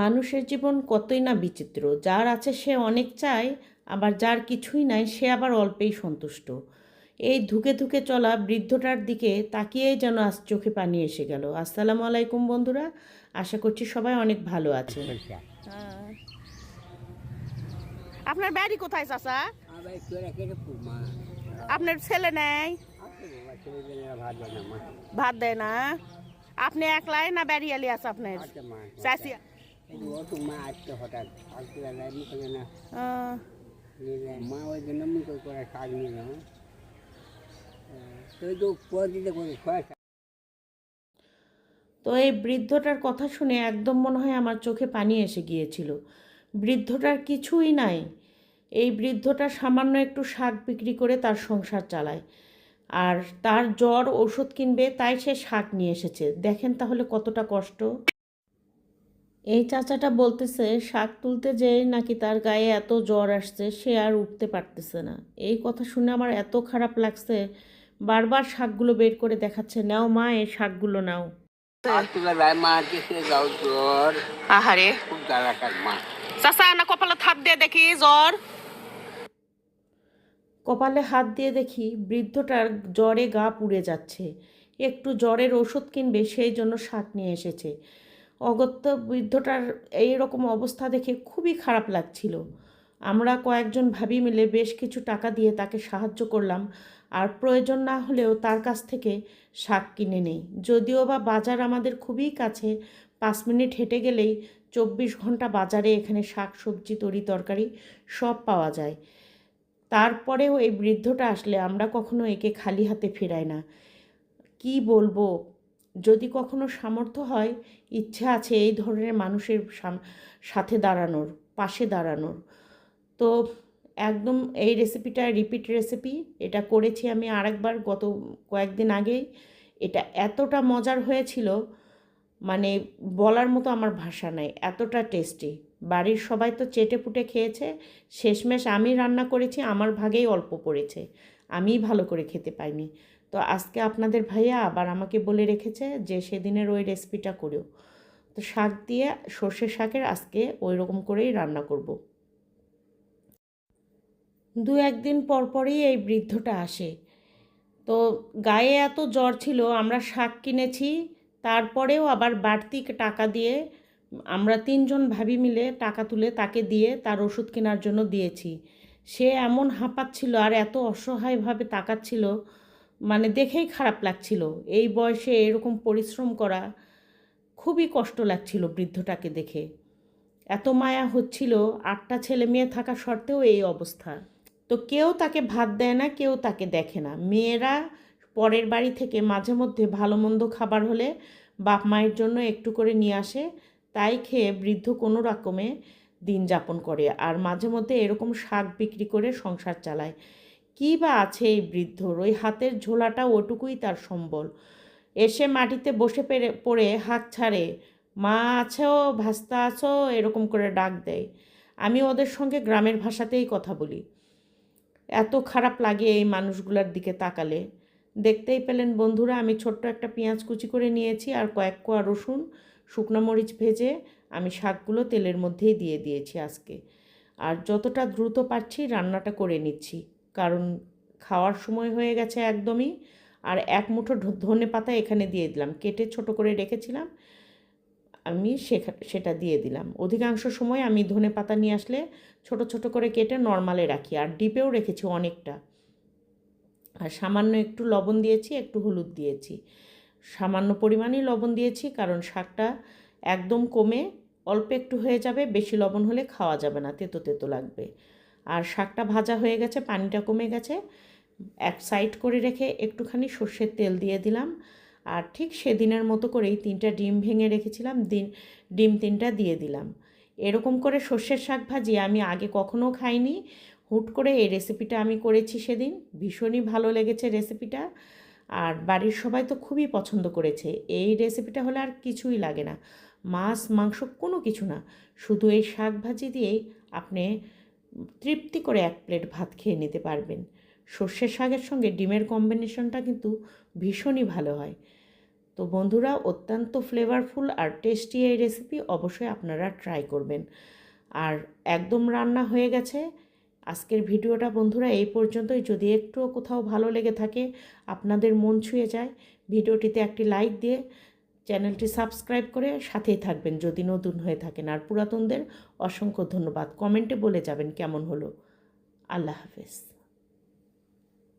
মানুষের জীবন কতই না বিচিত্র যার আছে সে অনেক চায় আবার যার কিছুই নাই সে আবার অল্পেই সন্তুষ্ট। এই ধুকে ধুকে চলা বৃদ্ধটার দিকে তাকিয়েই যেন আজ চোখে পানি এসে গেল। আসসালামু আলাইকুম বন্ধুরা আশা করছি সবাই অনেক ভালো আছে আপনার বাড়ি কোথায় চাচা? পুমা। আপনার ছেলে নেই? ভাত দেয় না আপনি একলাই না বাড়ি আলি আছে আপনার চাষি তো তো তো এই বৃদ্ধটার কথা শুনে একদম মনে হয় আমার চোখে পানি এসে গিয়েছিল। বৃদ্ধটার কিছুই নাই। এই বৃদ্ধটা সামান্য একটু শাক বিক্রি করে তার সংসার চালায়। আর তার জ্বর ওষুধ কিনবে, তাই সে শাক নিয়ে এসেছে। দেখেন তাহলে কতটা কষ্ট। এই চাচাটা বলতেছে শাক তুলতে যেয়ে নাকি তার গায়ে এত জ্বর আসছে সে আর উঠতে পারতেছে না। এই কথা শুনে আমার এত খারাপ লাগছে। বারবার শাকগুলো বের করে দেখাচ্ছে। নাও মা এই শাকগুলো নাও। আহারে। চাচা না কপালে থাপ দিয়ে দেখি জ্বর। কপালে হাত দিয়ে দেখি বৃদ্ধটার জ্বরে গা পুড়ে যাচ্ছে। একটু জ্বরের ওষুধ কিনবে সেই জন্য শাক নিয়ে এসেছে। অগত্য বৃদ্ধটার এই রকম অবস্থা দেখে খুবই খারাপ লাগছিল। আমরা কয়েকজন ভাবি মিলে বেশ কিছু টাকা দিয়ে তাকে সাহায্য করলাম, আর প্রয়োজন না হলেও তার কাছ থেকে শাক কিনে নেই। যদিও বা বাজার আমাদের খুবই কাছে, পাঁচ মিনিট হেঁটে গেলেই চব্বিশ ঘণ্টা বাজারে এখানে শাক, সবজি, তরি, তরকারি সব পাওয়া যায়। তারপরেও এই বৃদ্ধটা আসলে আমরা কখনো একে খালি হাতে ফেরাই না। কি বলব? যদি কখনো সামর্থ্য হয়, ইচ্ছা আছে এই ধরনের মানুষের সাথে দাঁড়ানোর, পাশে দাঁড়ানোর। তো একদম এই রেসিপিটা রিপিট রেসিপি এটা করেছি আমি আরেকবার গত কয়েকদিন আগেই। এটা এতটা মজার হয়েছিল মানে বলার মতো আমার ভাষা নাই, এতটা টেস্টি বাড়ির সবাই তো চেটে পুটে খেয়েছে, শেষমেশ আমি রান্না করেছি, আমার ভাগেই অল্প পড়েছে। আমিই ভালো করে খেতে পাইনি। তো আজকে আপনাদের ভাইয়া আবার আমাকে বলে রেখেছে যে সেদিনের ওই রেসিপিটা করেও। তো শাক দিয়ে সর্ষে শাকের আজকে ওই রকম করেই রান্না করব। দু একদিন পর পরই এই বৃদ্ধটা আসে। তো গায়ে এত জ্বর ছিল, আমরা শাক কিনেছি, তারপরেও আবার বাড়তি টাকা দিয়ে আমরা তিনজন ভাবি মিলে টাকা তুলে তাকে দিয়ে তার ওষুধ কেনার জন্য দিয়েছি। সে এমন হাঁপাচ্ছিল আর এত অসহায়ভাবে তাকাচ্ছিল মানে দেখেই খারাপ লাগছিল। এই বয়সে এরকম পরিশ্রম করা খুবই কষ্ট লাগছিল বৃদ্ধটাকে দেখে। এত মায়া হচ্ছিল, আটটা ছেলে মেয়ে থাকা সত্ত্বেও এই অবস্থা। তো কেউ তাকে ভাত দেয় না, কেউ তাকে দেখে না। মেয়েরা পরের বাড়ি থেকে মাঝে মধ্যে ভালো মন্দ খাবার হলে বাপ মায়ের জন্য একটু করে নিয়ে আসে। তাই খেয়ে বৃদ্ধ কোনো রকমে দিন যাপন করে। আর মাঝে মধ্যে এরকম শাক বিক্রি করে সংসার চালায়। কী বা আছে এই বৃদ্ধর? ওই হাতের ঝোলাটা ওটুকুই তার সম্বল। এসে মাটিতে বসে পেরে, পড়ে হাত ছাড়ে, মা আছো, ভাস্তা আছো? এরকম করে ডাক দেয়। আমি ওদের সঙ্গে গ্রামের ভাষাতেই কথা বলি। এত খারাপ লাগে এই মানুষগুলোর দিকে তাকালে। দেখতেই পেলেন বন্ধুরা, আমি ছোট্ট একটা পেঁয়াজ কুচি করে নিয়েছি আর কয়েক কোয়া রসুন, শুকনো মরিচ ভেজে আমি শাকগুলো তেলের মধ্যেই দিয়ে দিয়েছি আজকে। আর যতটা দ্রুত পারছি রান্নাটা করে নিচ্ছি। কারণ খাওয়ার সময় হয়ে গেছে একদমই। আর এক মুঠো ধনে পাতা এখানে দিয়ে দিলাম। কেটে ছোট করে রেখেছিলাম। আমি সেটা দিয়ে দিলাম। অধিকাংশ সময় আমি ধনে পাতা নিয়ে আসলে ছোট ছোট করে কেটে নর্মালে রাখি। আর ডিপেও রেখেছি অনেকটা। আর সামান্য একটু লবণ দিয়েছি, একটু হলুদ দিয়েছি। সামান্য পরিমাণেই লবণ দিয়েছি, কারণ শাকটা একদম কমে, অল্প একটু হয়ে যাবে, বেশি লবণ হলে খাওয়া যাবে না, তেতো তেতো লাগবে। আর শাকটা ভাজা হয়ে গেছে, পানিটা কমে গেছে। এক সাইড করে রেখে একটুখানি সর্ষের তেল দিয়ে দিলাম। আর ঠিক সেদিনের মতো করেই তিনটা ডিম ভেঙে রেখেছিলাম, দিন, ডিম তিনটা দিয়ে দিলাম। এরকম করে সর্ষের শাক ভাজি আমি আগে কখনো খাইনি। হুট করে এই রেসিপিটা আমি করেছি সেদিন। ভীষণই ভালো লেগেছে রেসিপিটা। আর বাড়ির সবাই তো খুবই পছন্দ করেছে। এই রেসিপিটা হলে আর কিছুই লাগে না। মাছ, মাংস কোনো কিছু না। শুধু এই শাক ভাজি দিয়েই আপনি তৃপ্তি করে এক প্লেট ভাত খেয়ে নিতে পারবেন। সর্ষের শাকের সঙ্গে ডিমের কম্বিনেশনটা কিন্তু ভীষণই ভালো হয়। তো বন্ধুরা, অত্যন্ত ফ্লেভারফুল আর টেস্টি এই রেসিপি অবশ্যই আপনারা ট্রাই করবেন। আর একদম রান্না হয়ে গেছে। আজকের ভিডিওটা বন্ধুরা এই পর্যন্তই। যদি একটুও কোথাও ভালো লেগে থাকে, আপনাদের মন ছুঁয়ে যায়, ভিডিওটিতে একটি লাইক দিয়ে চ্যানেলটি সাবস্ক্রাইব করে সাথেই থাকবেন যদি নতুন হয়ে থাকেন। আর পুরাতনদের অসংখ্য ধন্যবাদ। কমেন্টে বলে যাবেন কেমন হলো। আল্লাহ হাফেজ।